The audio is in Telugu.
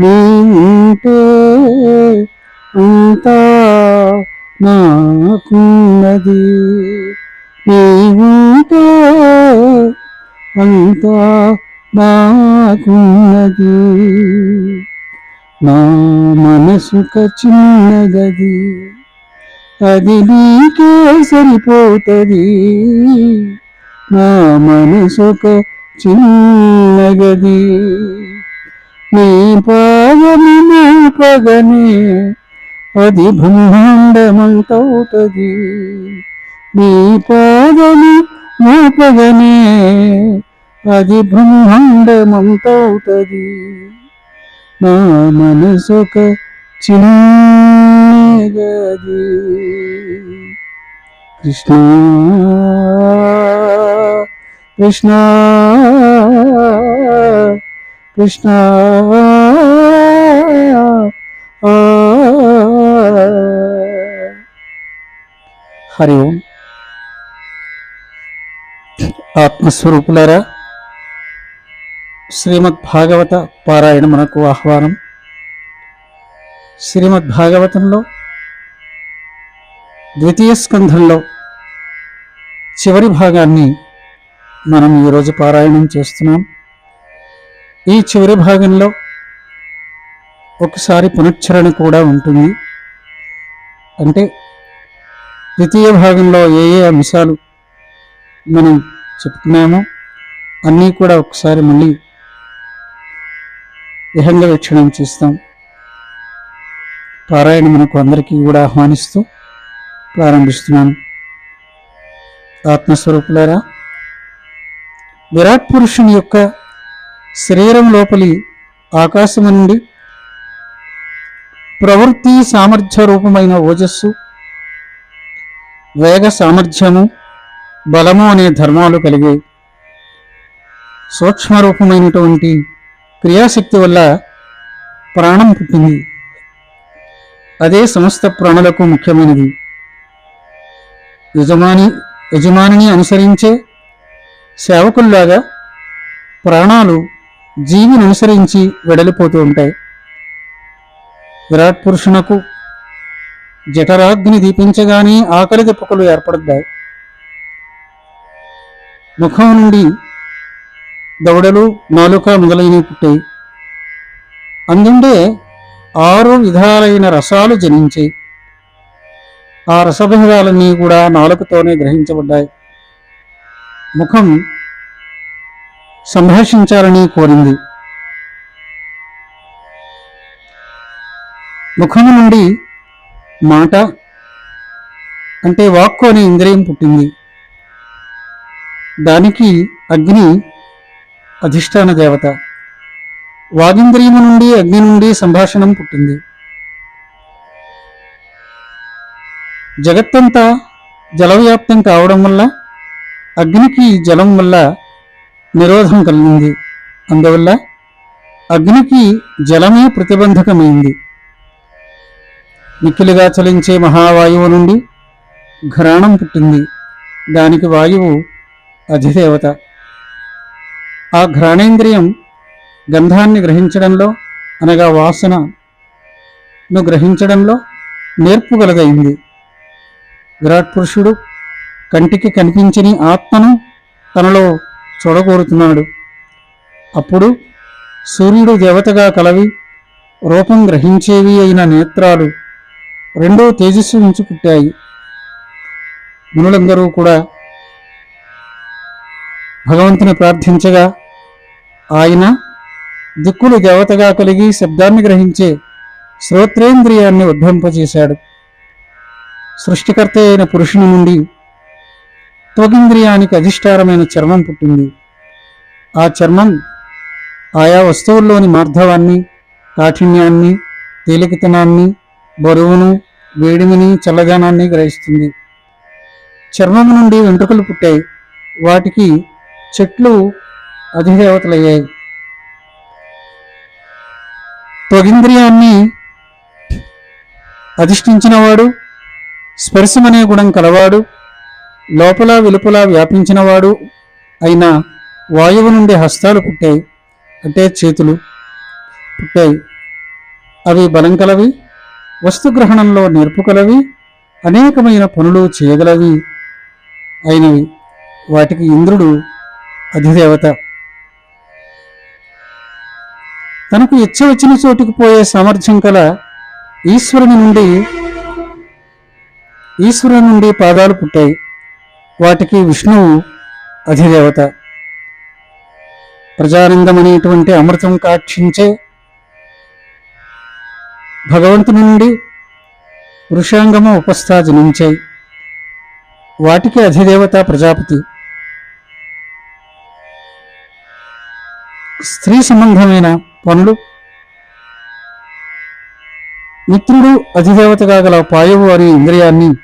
నీంటే అంతా నాకున్నది. నీ అంతా నాకున్నది. నా మనసుక చిన్నదది. అది నీకే సరిపోతుంది. నా మనసుక చిన్నగది. నీ పాదము పగనే అది బ్రహ్మాండమంతవుతుంది నీ పాదము మోపగనే అది బ్రహ్మాండమంతవుతుంది నా మనసొక చిన్నగది కృష్ణ కృష్ణ కృష్ణ. హరి ఓం. ఆత్మస్వరూపులారా శ్రీమద్ భాగవత పారాయణ మనకు ఆహ్వానం. శ్రీమద్ భాగవతంలో ద్వితీయ స్కంధంలో చివరి భాగాన్ని మనం ఈరోజు పారాయణం చేస్తున్నాం. ఈ చివరి భాగంలో ఒకసారి పునశ్చరణ కూడా ఉంటుంది. అంటే ద్వితీయ భాగంలో ఏ ఏ అంశాలు మనం చెప్తున్నామో అన్నీ కూడా ఒకసారి మళ్ళీ విహంగ వీక్షణం చేస్తాం. పారాయణ మనకు అందరికీ కూడా ఆహ్వానిస్తూ ప్రారంభిస్తున్నాను. ఆత్మస్వరూపులారా విరాట్ పురుషుని యొక్క శరీరం లోపలి ఆకాశము నుండి ప్రవృత్తి సామర్థ్య రూపమైన ఓజస్సు వేగ సామర్థ్యము బలము అనే ధర్మాలు కలిగే సూక్ష్మ రూపమైనటువంటి క్రియాశక్తి వల్ల ప్రాణం పుట్టింది. అదే సమస్త ప్రాణులకు ముఖ్యమైనది. యజమాని యజమానిని అనుసరించే సేవకుల్లాగా ప్రాణాలు జీవిని అనుసరించి వెడలిపోతూ ఉంటాయి. విరాట్ పురుషునకు జఠరాగ్ని దీపించగానే ఆకలి దెప్పకలు ఏర్పడతాయి. ముఖం నుండి దవడలు నాలుక మొదలైనవి పుట్టాయి. అందుండే ఆరు విధాలైన రసాలు జనించాయి ఆ రసభేదాలన్నీ కూడా నాలుకతోనే గ్రహించబడ్డాయి. ముఖం సంభాషించాలని కోరింది. ముఖము నుండి మాట అంటే వాక్కు అనే ఇంద్రియం పుట్టింది. దానికి అగ్ని అధిష్టాన దేవత. వాగింద్రియము నుండి అగ్ని నుండి సంభాషణం పుట్టింది. జగత్తంతా జలవ్యాప్తం కావడం వల్ల అగ్నికి జలం వల్ల నిరోధం కలిగింది. అందువల్ల అగ్నికి జలమే ప్రతిబంధకమైంది. మిక్కిలిగా చలించే మహావాయువు నుండి ఘ్రాణం పుట్టింది. దానికి వాయువు అధిదేవత. ఆ ఘ్రాణేంద్రియం గంధాన్ని గ్రహించడంలో అనగా వాసనను గ్రహించడంలో నేర్పుగలదైంది విరాట్ పురుషుడు కంటికి కనిపించని ఆత్మను తనలో చూడగోరుతున్నాడు అప్పుడు సూర్యుడు దేవతగా కలవి రూపం గ్రహించేవి అయిన నేత్రాలు రెండో తేజస్సు నుంచి పుట్టాయి. మునులందరూ కూడా భగవంతుని ప్రార్థించగా ఆయన దిక్కులు దేవతగా కలిగి శబ్దాన్ని గ్రహించే శ్రోత్రేంద్రియాన్ని ఉద్భవింపజేశాడు సృష్టికర్త అయిన పురుషుని నుండి త్వగింద్రియానికి అధిష్టారమైన చర్మం పుట్టింది. ఆ చర్మం ఆయా వస్తువుల్లోని మార్ధవాన్ని కాఠిన్యాన్ని తేలికతనాన్ని బరువును వేడిమిని చల్లదనాన్ని గ్రహిస్తుంది. చర్మం నుండి వెంట్రుకలు పుట్టాయి. వాటికి చెట్లు అధిదేవతలయ్యాయి. త్వగింద్రియాన్ని అధిష్ఠించినవాడు స్పర్శమనే గుణం కలవాడు లోపల వెలుపల వ్యాపించినవాడు అయిన వాయువు నుండి హస్తాలు పుట్టాయి. అంటే చేతులు పుట్టాయి. అవి బలం కలవి వస్తుగ్రహణంలో నేర్పు కలవి అనేకమైన పనులు చేయగలవి అయినవి. వాటికి ఇంద్రుడు అధిదేవత. తనకు ఇచ్చ వచ్చిన చోటుకు పోయే సామర్థ్యం కల ఈశ్వరుని నుండి ఈశ్వరుని నుండి పాదాలు పుట్టాయి. వాటికి విష్ణువు అధిదేవత. ప్రజానందం అనేటువంటి అమృతం కాక్షించే భగవంతుని నుండి వృషాంగము ఉపస్థా జనించాయి వాటికి అధిదేవత ప్రజాపతి. స్త్రీ సంబంధమైన పనులు. మిత్రుడు అధిదేవతగా గల పాయువు అనే ఇంద్రియాన్ని